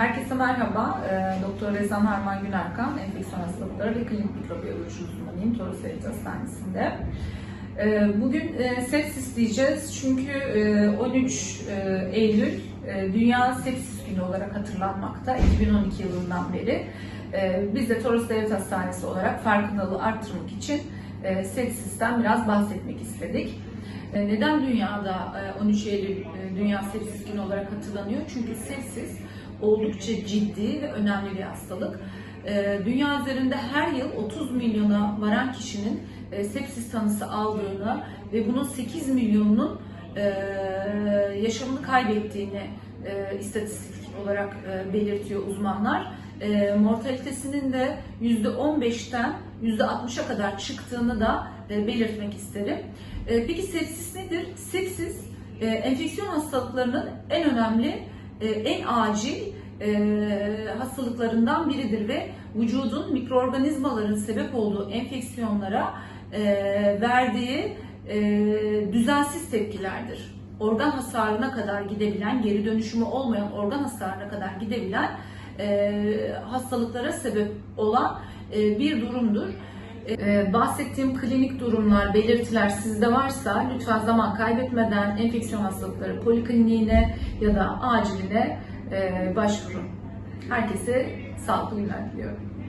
Herkese merhaba. Ee, Doktor Rezan Harman Günerkan, enfeksiyon hastalıkları ve klinik mikrobiyoloji uzmanıyım Torus Devlet Hastanesi'nde. Ee, Bugün e, sepsis diyeceğiz çünkü e, 13 e, Eylül e, Dünya Sepsis Günü olarak hatırlanmakta 2012 yılından beri. Biz de Torus Devlet Hastanesi olarak farkındalığı arttırmak için sepsisten biraz bahsetmek istedik. Neden dünyada e, 13 Eylül Dünya Sepsis Günü olarak hatırlanıyor? Çünkü sepsis oldukça ciddi ve önemli bir hastalık. E, Dünya üzerinde her yıl 30 milyona varan kişinin e, sepsis tanısı aldığını ve bunun 8 milyonunun e, yaşamını kaybettiğini e, istatistik olarak belirtiyor uzmanlar. Mortalitesinin de %15'ten %60'a kadar çıktığını da belirtmek isterim. Peki sepsis nedir? Sepsis enfeksiyon hastalıklarının en önemli, en acil e, hastalıklarından biridir ve vücudun mikroorganizmaların sebep olduğu enfeksiyonlara e, verdiği e, düzensiz tepkilerdir. Organ hasarına kadar gidebilen, geri dönüşümü olmayan organ hasarına kadar gidebilen e, hastalıklara sebep olan e, bir durumdur. E, bahsettiğim klinik durumlar, belirtiler sizde varsa lütfen zaman kaybetmeden enfeksiyon hastalıkları polikliniğine ya da aciline e, başvurun. Herkese sağlıklı günler diliyorum.